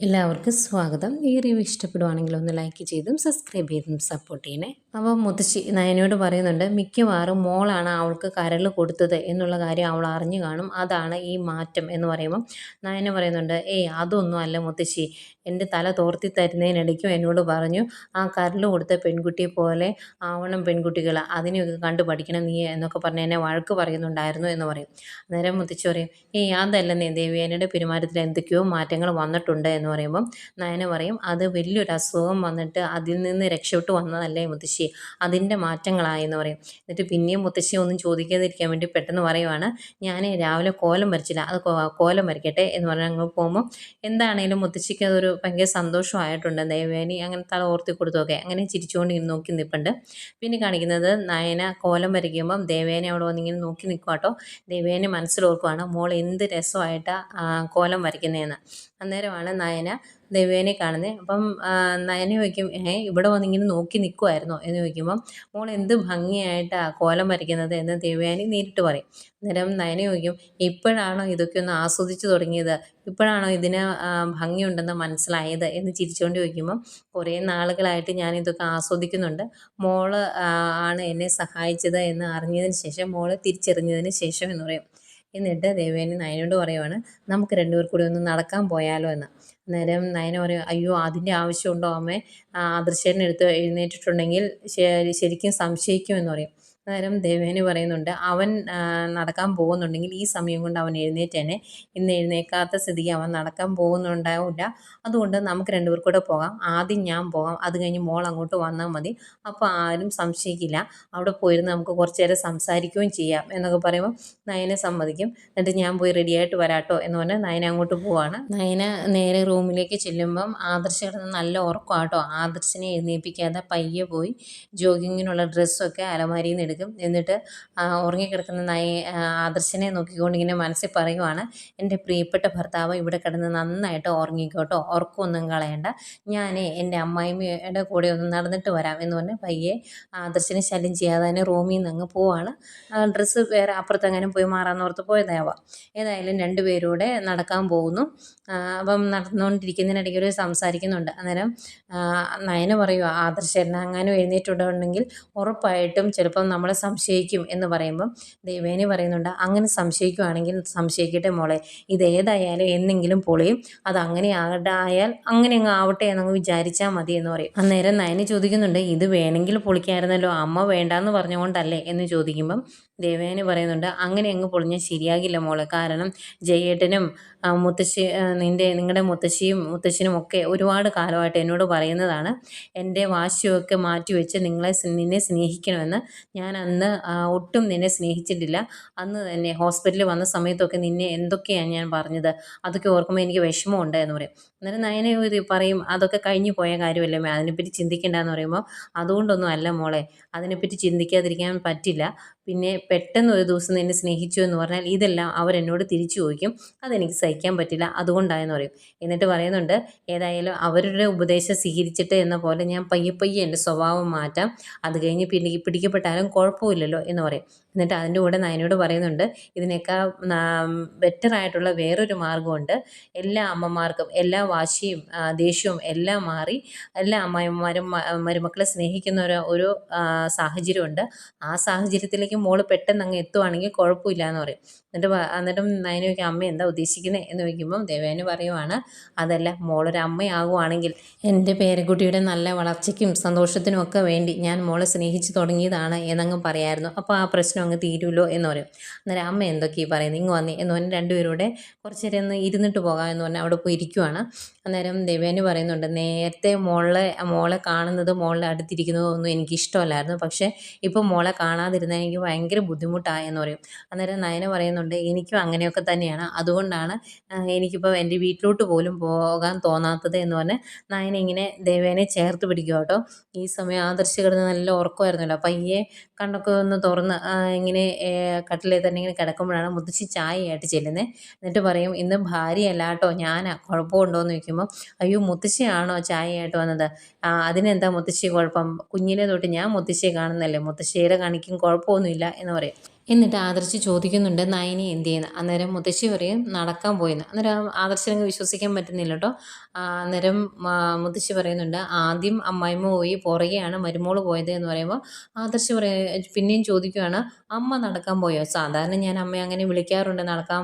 എല്ലാവർക്കും സ്വാഗതം. ഈ റിവ്യൂ ഇഷ്ടപ്പെടുവാണെങ്കിൽ ഒന്ന് ലൈക്ക് ചെയ്തും സബ്സ്ക്രൈബ് ചെയ്തും സപ്പോർട്ട് ചെയ്യണേ. അപ്പോൾ മുത്തശ്ശി നയനോട് പറയുന്നുണ്ട് മിക്കവാറും മോളാണ് അവൾക്ക് കരൾ കൊടുത്തത് എന്നുള്ള കാര്യം അവൾ അറിഞ്ഞു കാണും. അതാണ് ഈ മാറ്റം എന്ന് പറയുമ്പം നയന പറയുന്നുണ്ട് ഏയ് അതൊന്നും അല്ല മുത്തശ്ശി. എന്റെ തല തോർത്തി തരുന്നതിനിടയ്ക്കും എന്നോട് പറഞ്ഞു ആ കരൾ കൊടുത്ത പെൺകുട്ടിയെ പോലെ ആവണം പെൺകുട്ടികൾ അതിനെയൊക്കെ കണ്ടു പഠിക്കണം നീ എന്നൊക്കെ പറഞ്ഞ് എന്നെ വഴക്ക് പറയുന്നുണ്ടായിരുന്നു എന്ന് പറയും. അന്നേരം മുത്തശ്ശി പറയും ഏയ് അതല്ല നീ ദേവിയാനയുടെ പെരുമാറ്റത്തിൽ എന്തൊക്കെയോ മാറ്റങ്ങൾ വന്നിട്ടുണ്ട് എന്ന് പറയുമ്പം നയന പറയും അത് വലിയൊരു അസുഖം വന്നിട്ട് അതിൽ നിന്ന് രക്ഷപ്പെട്ട് വന്നതല്ലേ മുത്തശ്ശി അതിന്റെ മാറ്റങ്ങളായെന്ന് പറയും. എന്നിട്ട് പിന്നെയും മുത്തശ്ശി ഒന്നും ചോദിക്കാതിരിക്കാൻ വേണ്ടി പെട്ടെന്ന് പറയുവാണ് ഞാൻ രാവിലെ കോലം വരച്ചില്ല അത് കോലം വരയ്ക്കട്ടെ എന്ന് പറഞ്ഞാൽ അങ്ങ് പോകുമ്പോൾ എന്താണേലും മുത്തശ്ശിക്ക് അതൊരു ഭയങ്കര സന്തോഷമായിട്ടുണ്ട് ദേവേനി അങ്ങനെ തല ഓർത്തി കൊടുത്തൊക്കെ. അങ്ങനെ ചിരിച്ചുകൊണ്ട് ഇങ്ങനെ നോക്കി നിൽപ്പുണ്ട് പിന്നെ കാണിക്കുന്നത് നയന കോലം വരയ്ക്കുമ്പം ദേവേനെ അവിടെ വന്നിങ്ങനെ നോക്കി നിൽക്കുക കേട്ടോ ദേവേനെ മനസ്സിലോർക്കുവാണ് മോൾ എന്ത് രസമായിട്ടാണ് കോലം വരയ്ക്കുന്നതെന്ന് അന്നേരമാണ് നയന ദേവേനെ കാണുന്നത് അപ്പം നയന ചോദിക്കും ഏഹ് ഇവിടെ വന്നിങ്ങനെ നോക്കി നിൽക്കുമായിരുന്നോ എന്ന് ചോദിക്കുമ്പം മോൾ എന്ത് ഭംഗിയായിട്ടാണ് കോലം വരയ്ക്കുന്നത്? എന്ന് ദേവയാനി നേരിട്ട് പറയും. അന്നേരം നയന ചോദിക്കും ഇപ്പോഴാണോ ഇതൊക്കെ ഒന്ന് ആസ്വദിച്ചു തുടങ്ങിയത്? ഇപ്പോഴാണോ ഇതിന് ഭംഗിയുണ്ടെന്ന് മനസ്സിലായത്? എന്ന് ചിരിച്ചുകൊണ്ട് ചോദിക്കുമ്പം കുറേ നാളുകളായിട്ട് ഞാൻ ഇതൊക്കെ ആസ്വദിക്കുന്നുണ്ട്. മോൾ ആണ് എന്നെ സഹായിച്ചത് എന്ന് അറിഞ്ഞതിന് ശേഷം മോൾ തിരിച്ചറിഞ്ഞതിന് ശേഷം എന്ന് പറയും. എന്നിട്ട് ദേവേനി നയനോട് പറയുവാണ് നമുക്ക് രണ്ടുപേർ കൂടി ഒന്ന് നടക്കാൻ പോയാലോ എന്ന്. അന്നേരം നയന പറയും അയ്യോ അതിന്റെ ആവശ്യമുണ്ടോ അമ്മേ? ആദർശേട്ടൻ എഴുന്നേറ്റിട്ടുണ്ടെങ്കിൽ ശരിക്കും സംശയിക്കുമെന്ന് പറയും. അന്നേരം ദേവേന് പറയുന്നുണ്ട് അവൻ നടക്കാൻ പോകുന്നുണ്ടെങ്കിൽ ഈ സമയം കൊണ്ട് അവൻ എഴുന്നേറ്റേനെ ഇന്ന് എഴുന്നേക്കാത്ത സ്ഥിതിക്ക് അവൻ നടക്കാൻ പോകുന്നുണ്ടാവില്ല. അതുകൊണ്ട് നമുക്ക് രണ്ടുപേർ കൂടെ പോകാം. ആദ്യം ഞാൻ പോകാം. അത് കഴിഞ്ഞ് മോൾ അങ്ങോട്ട് വന്നാൽ മതി. അപ്പോൾ ആരും സംശയിക്കില്ല. അവിടെ പോയിരുന്ന് നമുക്ക് കുറച്ച് നേരം സംസാരിക്കുകയും ചെയ്യാം എന്നൊക്കെ പറയുമ്പോൾ നയനെ സമ്മതിക്കും. എന്നിട്ട് ഞാൻ പോയി റെഡിയായിട്ട് വരാട്ടോ എന്ന് പറഞ്ഞാൽ നയന അങ്ങോട്ട് പോവാണ്. നയന നേരെ റൂമിലേക്ക് ചെല്ലുമ്പം ആദർശ കിടന്ന് നല്ല ഉറക്കമാട്ടോ ആദർശിനെ എഴുന്നേൽപ്പിക്കാതെ പയ്യെ പോയി ജോഗിങ്ങിനുള്ള ഡ്രസ്സൊക്കെ അലമാരിയിൽ നിന്ന് എടുക്കും. എന്നിട്ട് ഉറങ്ങിക്കിടക്കുന്ന നയ ആദർശനെ നോക്കിക്കൊണ്ട് ഇങ്ങനെ മനസ്സിൽ പറയുവാണ് എന്റെ പ്രിയപ്പെട്ട ഭർത്താവ് ഇവിടെ കിടന്ന് നന്നായിട്ട് ഉറങ്ങിക്കോട്ടോ. ഉറക്കമൊന്നും കളയണ്ട. ഞാൻ എന്റെ അമ്മായിമ്മയുടെ കൂടെ ഒന്ന് നടന്നിട്ട് വരാം. എന്ന് പറഞ്ഞ് പയ്യെ ആദർശനെ ശല്യം ചെയ്യാതെ തന്നെ റൂമിൽ നിന്ന് അങ്ങ് പോവാണ്. ഡ്രസ്സ് വേറെ അപ്പുറത്തെങ്ങാനും പോയി മാറാന്നോർത്ത് പോയതാവാം. ഏതായാലും രണ്ടുപേരൂടെ നടക്കാൻ പോകുന്നു. അപ്പം നടന്നുകൊണ്ടിരിക്കുന്നതിനിടയ്ക്ക് ഒരു സംസാരിക്കുന്നുണ്ട്. അന്നേരം നയന പറയുക ആദർശേട്ടൻ അങ്ങനെ എഴുന്നേറ്റുണ്ടെങ്കിൽ ഉറപ്പായിട്ടും ചിലപ്പം നമ്മളെ സംശയിക്കും എന്ന് പറയുമ്പം ദേവേനി പറയുന്നുണ്ട് അങ്ങനെ സംശയിക്കുവാണെങ്കിൽ സംശയിക്കട്ടെ മോളെ. ഇത് ഏതായാലും എന്നെങ്കിലും പൊളിയും. അത് അങ്ങനെ ആയാൽ അങ്ങനെ അങ്ങ് ആവട്ടെ എന്നങ്ങ് വിചാരിച്ചാൽ മതി എന്ന് പറയും. അന്നേരം നയനി ചോദിക്കുന്നുണ്ട് ഇത് വേണമെങ്കിൽ പൊളിക്കായിരുന്നല്ലോ. അമ്മ വേണ്ടാന്ന് പറഞ്ഞുകൊണ്ടല്ലേ? എന്ന് ചോദിക്കുമ്പം ദേവേനി പറയുന്നുണ്ട് അങ്ങനെ അങ്ങ് പൊളിഞ്ഞാൽ ശരിയാകില്ല മോളെ. കാരണം ജയേട്ടനും മുത്തശ്ശി നിന്റെ നിങ്ങളുടെ മുത്തശ്ശിയും മുത്തശ്ശനും ഒക്കെ ഒരുപാട് കാലമായിട്ട് എന്നോട് പറയുന്നതാണ്. എന്റെ വാശിയൊക്കെ മാറ്റിവെച്ച് നിങ്ങളെ നിന്നെ സ്നേഹിക്കണമെന്ന് ഞാൻ അന്ന് ഒട്ടും നിന്നെ സ്നേഹിച്ചിട്ടില്ല. അന്ന് തന്നെ ഹോസ്പിറ്റലിൽ വന്ന സമയത്തൊക്കെ നിന്നെ എന്തൊക്കെയാണ് ഞാൻ പറഞ്ഞത്? അതൊക്കെ ഓർക്കുമ്പോൾ എനിക്ക് വിഷമമുണ്ട് എന്ന് പറയും. അന്നേരം നയന പറയും അതൊക്കെ കഴിഞ്ഞു പോയ കാര്യമല്ലേ അതിനെപ്പറ്റി ചിന്തിക്കേണ്ടെന്ന് പറയുമ്പോൾ അതുകൊണ്ടൊന്നും അല്ല മോളെ. അതിനെപ്പറ്റി ചിന്തിക്കാതിരിക്കാൻ പറ്റില്ല. പിന്നെ പെട്ടെന്ന് ഒരു ദിവസം നിന്നെ സ്നേഹിച്ചു എന്ന് പറഞ്ഞാൽ ഇതെല്ലാം അവരെന്നോട് തിരിച്ചു ചോദിക്കും. അതെനിക്ക് സഹിക്കാൻ പറ്റില്ല. അതുകൊണ്ടായെന്ന് പറയും. എന്നിട്ട് പറയുന്നുണ്ട് ഏതായാലും അവരുടെ ഉപദേശം സ്വീകരിച്ചിട്ട് എന്ന പോലെ ഞാൻ പയ്യെ പയ്യെ എന്റെ സ്വഭാവം മാറ്റാം. അത് കഴിഞ്ഞ് പിന്നെ പിടിക്കപ്പെട്ടാലും കുഴപ്പമില്ലല്ലോ എന്ന് പറയും. എന്നിട്ട് അതിന്റെ കൂടെ നയനോട് പറയുന്നുണ്ട് ഇതിനേക്കാൾ ബെറ്റർ ആയിട്ടുള്ള വേറൊരു മാർഗമുണ്ട് എല്ലാ അമ്മമാർക്കും എല്ലാ വാശിയും ദേഷ്യവും എല്ലാം മാറി എല്ലാ അമ്മായിമാരും മരുമക്കളെ സ്നേഹിക്കുന്ന ഒരു ഒരു സാഹചര്യമുണ്ട്. ആ സാഹചര്യത്തിലേക്ക് മോൾ പെട്ടെന്ന് അങ്ങ് എത്തുവാണെങ്കിൽ കുഴപ്പമില്ല എന്ന് പറയും. എന്നിട്ട് എന്നിട്ടും നയന ചോദിക്കും അമ്മ എന്താ ഉദ്ദേശിക്കുന്നത് എന്ന് ചോദിക്കുമ്പം ദേവേന് പറയുവാണ് അതല്ല മോളൊരു അമ്മയാകുവാണെങ്കിൽ എന്റെ പേരക്കുട്ടിയുടെ നല്ല വളർച്ചയ്ക്കും സന്തോഷത്തിനും ഒക്കെ വേണ്ടി ഞാൻ മോളെ സ്നേഹിച്ച് തുടങ്ങിയതാണ് എന്നങ്ങ് പറയായിരുന്നു. അപ്പോൾ ആ പ്രശ്നം അങ്ങ് തീരുമല്ലോ എന്ന് പറയും. അന്നേരം അമ്മ എന്തൊക്കെയാണ് പറയുന്നത് ഇങ്ങ് വന്നേ എന്ന് പറഞ്ഞ് രണ്ടുപേരൂടെ കുറച്ച് നേരം ഒന്ന് ഇരുന്നിട്ട് പോകാം എന്ന് പറഞ്ഞാൽ അവിടെ പോയി ഇരിക്കുവാണ്. അന്നേരം ദേവേന് പറയുന്നുണ്ട് നേരത്തെ മോളെ മോളെ കാണുന്നത് മോളെ അടുത്തിരിക്കുന്നതോ ഒന്നും എനിക്ക് ഇഷ്ടമല്ലായിരുന്നു പക്ഷേ ഇപ്പോൾ മോളെ കാണാതിരുന്നാൽ എനിക്ക് ഭയങ്കര ബുദ്ധിമുട്ടായെന്ന് പറയും. അന്നേരം നയന പറയുന്നുണ്ട് പറയുന്നുണ്ട് എനിക്കും അങ്ങനെയൊക്കെ തന്നെയാണ്. അതുകൊണ്ടാണ് എനിക്കിപ്പോൾ എന്റെ വീട്ടിലോട്ട് പോലും പോകാൻ തോന്നാത്തത് എന്ന് പറഞ്ഞ് നയന ഇങ്ങനെ ദേവേനെ ചേർത്ത് പിടിക്കുക കേട്ടോ. ഈ സമയം ആദർശ് നല്ല ഉറക്കമായിരുന്നല്ലോ. പയ്യെ കണ്ണൊക്കെ ഒന്ന് തുറന്ന് ഇങ്ങനെ കട്ടിലെ തന്നെ ഇങ്ങനെ കിടക്കുമ്പോഴാണ് മുത്തശ്ശി ചായയായിട്ട് ചെല്ലുന്നത് എന്നിട്ട് പറയും ഇന്ന് ഭാര്യയല്ല കേട്ടോ. ഞാനാ. കുഴപ്പമുണ്ടോ എന്ന് ചോദിക്കുമ്പോൾ അയ്യോ മുത്തശ്ശിയാണോ ചായയായിട്ട് വന്നത്? അതിനെന്താ മുത്തശ്ശി കുഴപ്പം? കുഞ്ഞിനെ തൊട്ട് ഞാൻ മുത്തശ്ശിയെ കാണുന്നല്ലേ മുത്തശ്ശിയുടെ കണിക്കും കുഴപ്പമൊന്നുമില്ല എന്ന് പറയും. എന്നിട്ട് ആദർശി ചോദിക്കുന്നുണ്ട് നയനി എന്ത് ചെയ്യുന്നു അന്നേരം മുത്തശ്ശി പറയും നടക്കാൻ പോയെന്ന്. അന്നേരം ആദർശനങ്ങ് വിശ്വസിക്കാൻ പറ്റുന്നില്ല കേട്ടോ അന്നേരം മുത്തശ്ശി പറയുന്നുണ്ട് ആദ്യം അമ്മായിമ്മ പോയി പുറകെയാണ് മരുമോൾ പോയത് എന്ന് പറയുമ്പോൾ ആദർശി പറയ പിന്നെയും ചോദിക്കുകയാണ് അമ്മ നടക്കാൻ പോയോ? സാധാരണ ഞാൻ അമ്മയെ അങ്ങനെ വിളിക്കാറുണ്ട് നടക്കാൻ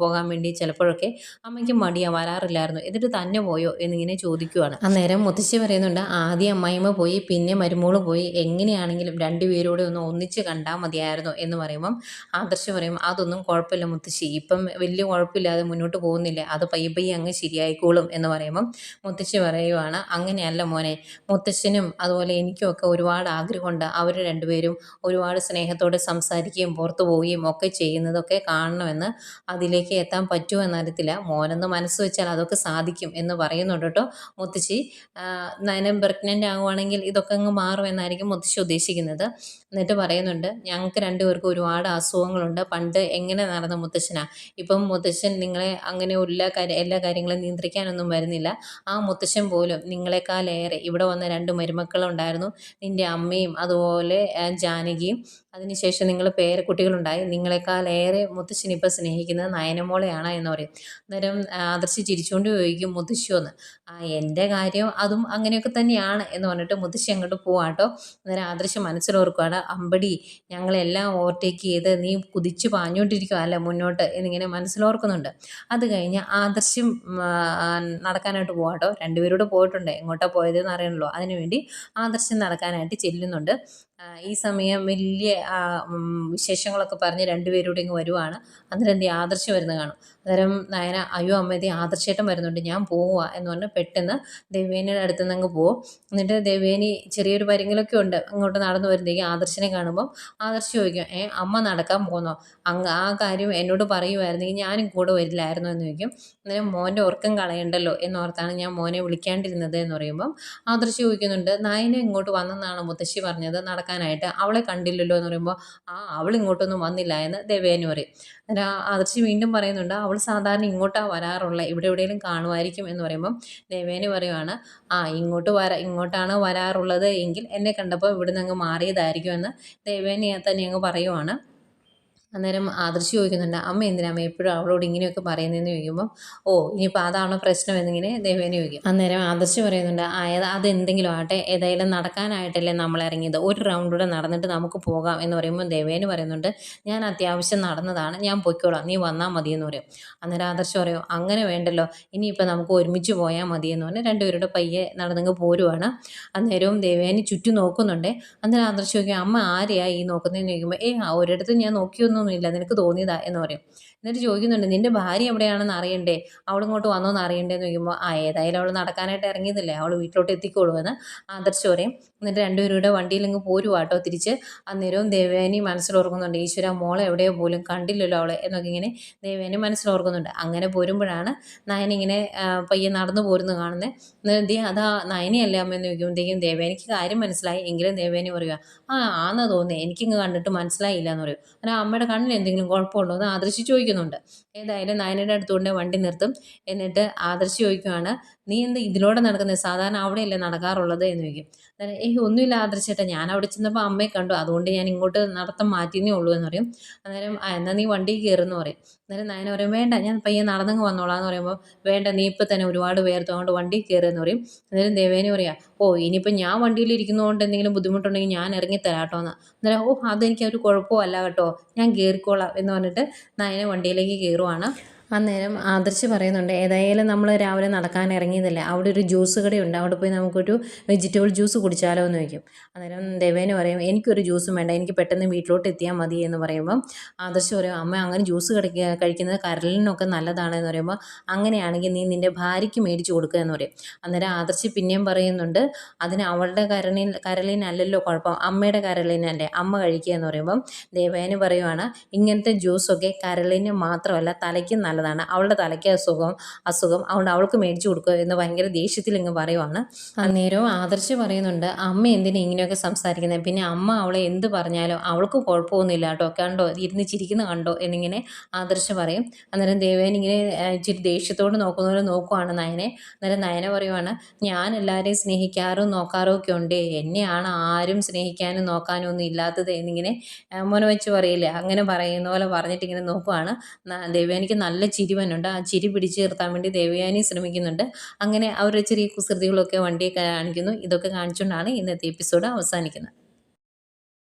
പോകാൻ വേണ്ടി ചിലപ്പോഴൊക്കെ അമ്മയ്ക്ക് മടിയാ വരാറില്ലായിരുന്നു. എന്നിട്ട് തന്നെ പോയോ? എന്നിങ്ങനെ ചോദിക്കുകയാണ് അന്നേരം മുത്തശ്ശി പറയുന്നുണ്ട് ആദ്യം അമ്മായിമ്മ പോയി പിന്നെ മരുമോൾ പോയി എങ്ങനെയാണെങ്കിലും രണ്ടുപേരോടെ ഒന്ന് ഒന്നിച്ച് കണ്ടാൽ മതിയായിരുന്നു എന്ന് പറയുമ്പം ആദർശ് പറയും അതൊന്നും കുഴപ്പമില്ല മുത്തശ്ശി. ഇപ്പം വലിയ കുഴപ്പമില്ലാതെ മുന്നോട്ട് പോകുന്നില്ല? അത് പയ്യെ പയ്യെ അങ്ങ് ശരിയായിക്കോളും എന്ന് പറയുമ്പം മുത്തശ്ശി പറയുവാണ് അങ്ങനെയല്ല മോനെ മുത്തശ്ശനും അതുപോലെ എനിക്കുമൊക്കെ ഒരുപാട് ആഗ്രഹമുണ്ട്. അവർ രണ്ടുപേരും ഒരുപാട് സ്നേഹത്തോടെ സംസാരിക്കുകയും പുറത്തു പോവുകയും ഒക്കെ ചെയ്യുന്നതൊക്കെ കാണണമെന്ന് അതിലേക്ക് എത്താൻ പറ്റുമോ എന്നറിയത്തില്ല. മോനെന്ന് മനസ്സ് വെച്ചാൽ അതൊക്കെ സാധിക്കും എന്ന് പറയുന്നുണ്ട് കേട്ടോ മുത്തശ്ശി. നയനം പ്രഗ്നന്റ് ആകുവാണെങ്കിൽ ഇതൊക്കെ അങ്ങ് മാറുമെന്നായിരിക്കും മുത്തശ്ശി ഉദ്ദേശിക്കുന്നത്. എന്നിട്ട് പറയുന്നുണ്ട് ഞങ്ങൾക്ക് രണ്ടുപേർക്കും ഒരുപാട് അസുഖങ്ങളുണ്ട്. പണ്ട് എങ്ങനെ നടന്ന മുത്തശ്ശനാ? ഇപ്പം മുത്തശ്ശൻ നിങ്ങളെ അങ്ങനെ എല്ലാ കാര്യം എല്ലാ കാര്യങ്ങളും നിയന്ത്രിക്കാനൊന്നും വരുന്നില്ല. ആ മുത്തശ്ശൻ പോലും നിങ്ങളെക്കാളേറെ ഇവിടെ വന്ന രണ്ട് മരുമക്കളുണ്ടായിരുന്നു. നിന്റെ അമ്മയും അതുപോലെ ജാനകിയും അതിനുശേഷം നിങ്ങൾ പേരക്കുട്ടികളുണ്ടായി നിങ്ങളെക്കാളേറെ മുത്തശ്ശൻ ഇപ്പം സ്നേഹിക്കുന്നത് നയനമോളെയാണ് എന്ന് പറയും. അന്നേരം ആദർശി ചിരിച്ചുകൊണ്ട് ചോദിക്കും മുത്തശ്ശിയോന്ന് ആ എന്റെ കാര്യം അതും അങ്ങനെയൊക്കെ തന്നെയാണ് എന്ന് പറഞ്ഞിട്ട് മുത്തശ്ശി അങ്ങോട്ട് പോവാട്ടോ അന്നേരം ആദർശി മനസ്സിലോർക്കുകയാണ് അമ്പടി ഞങ്ങളെല്ലാം ഓവർടേക്ക് ചെയ്ത് നീ കുതിച്ച് പാഞ്ഞുകൊണ്ടിരിക്കുക അല്ല മുന്നോട്ട്? എന്നിങ്ങനെ മനസ്സിലോർക്കുന്നുണ്ട്. അത് കഴിഞ്ഞ് ആദർശം നടക്കാനായിട്ട് പോവാട്ടോ രണ്ടുപേരോട് പോയിട്ടുണ്ട്. എങ്ങോട്ടാണ് പോയതെന്ന് അറിയണല്ലോ. അതിനുവേണ്ടി ആദർശം നടക്കാനായിട്ട് ചെല്ലുന്നുണ്ട്. ഈ സമയം വലിയ വിശേഷങ്ങളൊക്കെ പറഞ്ഞ് രണ്ടുപേരൂടെ ഇങ്ങ് വരുവാണ്. അന്നേരം എന്ത് ആദർശം വരുന്നത് കാണും. അന്നേരം നയന അയ്യോ അമ്മ ഇത് ആദർശേട്ടൻ വരുന്നുണ്ട്. ഞാൻ പോവുക എന്ന് പറഞ്ഞ് പെട്ടെന്ന് ദേവേനിയുടെ അടുത്ത് നിന്ന് അങ്ങ് പോവും. എന്നിട്ട് ദേവേനി ചെറിയൊരു പരിങ്ങലൊക്കെ ഉണ്ട്. അങ്ങോട്ട് നടന്നു വരുമ്പോഴേക്കും ആദർശനെ കാണുമ്പം ആദർശ് ചോദിക്കും ഏ അമ്മ നടക്കാൻ പോകുന്നോ അങ്ങ് ആ കാര്യം എന്നോട് പറയുമായിരുന്നെങ്കിൽ ഞാനും കൂടെ വരില്ലായിരുന്നു എന്ന് ചോദിക്കും. അന്നേരം മോന്റെ ഉറക്കം കളയണ്ടല്ലോ എന്നോർത്താണ് ഞാൻ മോനെ വിളിക്കാണ്ടിരുന്നത് എന്ന് പറയുമ്പം ആദർശ് ചോദിക്കുന്നുണ്ട് നയന ഇങ്ങോട്ട് വന്നെന്നാണ് മുത്തശ്ശി പറഞ്ഞത്? നടക്കാനായിട്ട് അവളെ കണ്ടില്ലല്ലോ എന്ന് പറയുമ്പോൾ ആ അവൾ ഇങ്ങോട്ടൊന്നും വന്നില്ല എന്ന് ദേവേനു പറയും. ആദർശി വീണ്ടും പറയുന്നുണ്ട് അവൾ സാധാരണ ഇങ്ങോട്ടാണ് വരാറുള്ള ഇവിടെ എവിടെയെങ്കിലും കാണുമായിരിക്കും എന്ന് പറയുമ്പോൾ ദേവേനു പറയുവാണ് ആ ഇങ്ങോട്ട് വരാ ഇങ്ങോട്ടാണ് വരാറുള്ളത് എങ്കിൽ എന്നെ കണ്ടപ്പോൾ ഇവിടുന്ന് അങ്ങ് മാറിയതായിരിക്കും എന്ന് ദേവേനെ തന്നെ അങ്ങ് പറയുവാണ്. അന്നേരം ആദർശി ചോദിക്കുന്നുണ്ട് അമ്മ എന്തിനാ അമ്മ? എപ്പോഴും അവളോട് ഇങ്ങനെയൊക്കെ പറയുന്നതെന്ന് ചോദിക്കുമ്പോൾ ഓ ഇനിയിപ്പോൾ അതാണോ പ്രശ്നം? എന്നിങ്ങനെ ദേവേനെ ചോദിക്കും. അന്നേരം ആദർശി പറയുന്നുണ്ട് അതെന്തെങ്കിലും ആട്ടെ ഏതായാലും നടക്കാനായിട്ടല്ലേ നമ്മൾ ഇറങ്ങിയത് ഒരു റൗണ്ട് കൂടെ നടന്നിട്ട് നമുക്ക് പോകാം. എന്ന് പറയുമ്പോൾ ദേവേന് പറയുന്നുണ്ട് ഞാൻ അത്യാവശ്യം നടന്നതാണ് ഞാൻ പൊയ്ക്കോളാം നീ വന്നാൽ മതി എന്ന് പറയും. അന്നേരം ആദർശ് പറയും അങ്ങനെ വേണ്ടല്ലോ ഇനിയിപ്പോൾ നമുക്ക് ഒരുമിച്ച് പോയാൽ മതി എന്ന് പറഞ്ഞ് രണ്ടുപേരുടെ പയ്യെ നടന്നങ്ങ് പോരുവാണ്. അന്നേരവും ദേവേന് ചുറ്റും നോക്കുന്നുണ്ട്. അന്നേരം ആദർശ് ചോദിക്കും അമ്മ ആരെയാണ് ഈ നോക്കുന്നതെന്ന് ചോദിക്കുമ്പോൾ ഏ ഒരിടത്തും ഞാൻ നോക്കിയൊന്നും ഒന്നുമില്ല. നിനക്ക് തോന്നിയതാ? എന്ന് പറയും. എന്നിട്ട് ചോദിക്കുന്നുണ്ട് നിന്റെ ഭാര്യ എവിടെയാണെന്ന് അറിയണ്ടേ? അവളിങ്ങോട്ട് വന്നോ എന്ന് അറിയണ്ടേ? എന്ന് ചോദിക്കുമ്പോൾ ആ ഏതായാലും അവൾ നടക്കാനായിട്ട് ഇറങ്ങിയതല്ലേ. അവൾ വീട്ടിലോട്ട് എത്തിക്കോളൂ എന്ന് ആദർശ് പറയും. എന്നിട്ട് രണ്ടുപേരുടെ വണ്ടിയിൽ അങ്ങ് പോരുവാട്ടോ തിരിച്ച്. അന്നേരവും ദേവേനി മനസ്സിലോർക്കുന്നുണ്ട് ഈശ്വര മോളെ എവിടെയോ പോലും കണ്ടില്ലല്ലോ അവളെ? എന്നൊക്കെ ഇങ്ങനെ ദേവേനി മനസ്സിലോർക്കുന്നുണ്ട്. അങ്ങനെ പോരുമ്പോഴാണ് നയനിങ്ങനെ പയ്യെ നടന്നു പോരുന്നു കാണുന്നത് എന്നിട്ട് അതാ നയനിയല്ലേ എന്ന് ചോദിക്കുമ്പോഴത്തേക്കും ദേവേനിക്ക് കാര്യം മനസ്സിലായി. എങ്കിലും ദേവേനി പറയുക ആ ആന്ന് തോന്നുന്നത് എനിക്കിങ്ങ് കണ്ടിട്ട് മനസ്സിലായില്ല എന്ന് പറയും. അങ്ങനെ അമ്മയുടെ കണ്ണിൽ എന്തെങ്കിലും കുഴപ്പമുണ്ടോ? എന്ന് ആദർശിച്ച് ചോദിക്കുന്നുണ്ട്. ഏതായാലും നയനയുടെ അടുത്തുകൊണ്ട് വണ്ടി നിർത്തും. എന്നിട്ട് ആദർശ് ചോദിക്കുവാണ് നീ എന്ത് ഇതിലൂടെ നടക്കുന്നത് സാധാരണ അവിടെയല്ലേ നടക്കാറുള്ളത്? എന്ന് ചോദിക്കും. അന്നേരം ഏയ് ഒന്നുമില്ല ആദർശേട്ടാ ഞാൻ അവിടെ ചെന്നപ്പോൾ അമ്മയെ കണ്ടു. അതുകൊണ്ട് ഞാൻ ഇങ്ങോട്ട് നടത്തം മാറ്റിയെന്നേ ഉള്ളൂ എന്ന് പറയും. അന്നേരം എന്നാൽ നീ വണ്ടി കയറുമെന്ന് പറയും. അന്നേരം നയന പറയും വേണ്ട ഞാൻ പയ്യെ നടന്നങ്ങ് വന്നോളാം എന്ന് പറയുമ്പോൾ വേണ്ട നീ ഇപ്പം തന്നെ ഒരുപാട് പേർത്ത്. അതുകൊണ്ട് വണ്ടി കയറുമെന്ന് പറയും. അന്നേരം ദേവേനെ പറയാം ഓ ഇനിയിപ്പോൾ ഞാൻ വണ്ടിയിൽ ഇരിക്കുന്നതുകൊണ്ട് എന്തെങ്കിലും ബുദ്ധിമുട്ടുണ്ടെങ്കിൽ ഞാൻ ഇറങ്ങിത്തരാം കേട്ടോ എന്ന്. അന്നേരം ഓ അതെനിക്ക് ഒരു കുഴപ്പമല്ല കേട്ടോ. ഞാൻ കയറിക്കോളാം എന്ന് പറഞ്ഞിട്ട് നയനെ വണ്ടിയിലേക്ക് കയറുവാണ്. അന്നേരം ആദർശ് പറയുന്നുണ്ട് ഏതായാലും നമ്മൾ രാവിലെ നടക്കാൻ ഇറങ്ങിയതല്ലേ അവിടെ ഒരു ജ്യൂസ് കടയുണ്ട് അവിടെ പോയി നമുക്കൊരു വെജിറ്റബിൾ ജ്യൂസ് കുടിച്ചാലോ എന്ന് ചോദിക്കും. അന്നേരം ദേവേന് പറയും എനിക്കൊരു ജ്യൂസും വേണ്ട എനിക്ക് പെട്ടെന്ന് വീട്ടിലോട്ട് എത്തിയാൽ മതി എന്ന് പറയുമ്പം ആദർശ് പറയും അമ്മ അങ്ങനെ ജ്യൂസ് കഴിക്കുക കഴിക്കുന്നത് കരലിനൊക്കെ നല്ലതാണ് എന്ന് പറയുമ്പോൾ അങ്ങനെയാണെങ്കിൽ നീ നിന്റെ ഭാര്യയ്ക്ക് മേടിച്ച് കൊടുക്കുക എന്ന് പറയും. അന്നേരം ആദർശ് പിന്നെയും പറയുന്നുണ്ട് അതിന് അവളുടെ കരളിൽ കരളിനല്ലല്ലോ കുഴപ്പം അമ്മയുടെ കരളിനല്ലേ അമ്മ കഴിക്കുക എന്ന് പറയുമ്പം ദേവേന് പറയുവാണ് ഇങ്ങനത്തെ ജ്യൂസൊക്കെ കരളിന് മാത്രമല്ല തലയ്ക്ക് നല്ലതാണ് നല്ലതാണ് അവളുടെ തലയ്ക്ക് അസുഖം അസുഖം അതുകൊണ്ട് അവൾക്ക് മേടിച്ചു കൊടുക്കുക എന്ന് ഭയങ്കര ദേഷ്യത്തിൽ ഇങ്ങ് പറയുവാണ്. അന്നേരവും ആദർശ് പറയുന്നുണ്ട് അമ്മ എന്തിനാ ഇങ്ങനെയൊക്കെ സംസാരിക്കുന്നത് പിന്നെ അമ്മ അവളെ എന്ത് പറഞ്ഞാലും അവൾക്ക് കുഴപ്പമൊന്നുമില്ല കേട്ടോ കണ്ടോ ഇരുന്ന് ചിരിക്കുന്ന കണ്ടോ? എന്നിങ്ങനെ ആദർശ് പറയും. അന്നേരം ദേവേൻ ഇങ്ങനെ ഇച്ചിരി ദേഷ്യത്തോട് നോക്കുന്ന നോക്കുവാണ് നയനെ. അന്നേരം നയന പറയുവാണ് ഞാൻ എല്ലാവരെയും സ്നേഹിക്കാറും നോക്കാറും ഒക്കെ ഉണ്ട്. എന്നെയാണ് ആരും സ്നേഹിക്കാനും നോക്കാനും ഒന്നും ഇല്ലാത്തത് എന്നിങ്ങനെ മോനെ വെച്ച് പറയില്ലേ അങ്ങനെ പറയുന്ന പോലെ പറഞ്ഞിട്ട് ഇങ്ങനെ നോക്കുവാണ് ദേവേനിക്ക് നല്ല ചിരി വന്നുണ്ട് ആ ചിരി പിടിച്ചു നിർത്താൻ വേണ്ടി ദേവയാനി ശ്രമിക്കുന്നുണ്ട്. അങ്ങനെ അവരുടെ ചെറിയ കുസൃതികളൊക്കെ വണ്ടിയെ കാണിക്കുന്നു. ഇതൊക്കെ കാണിച്ചുകൊണ്ടാണ് ഇന്നത്തെ എപ്പിസോഡ് അവസാനിക്കുന്നത്.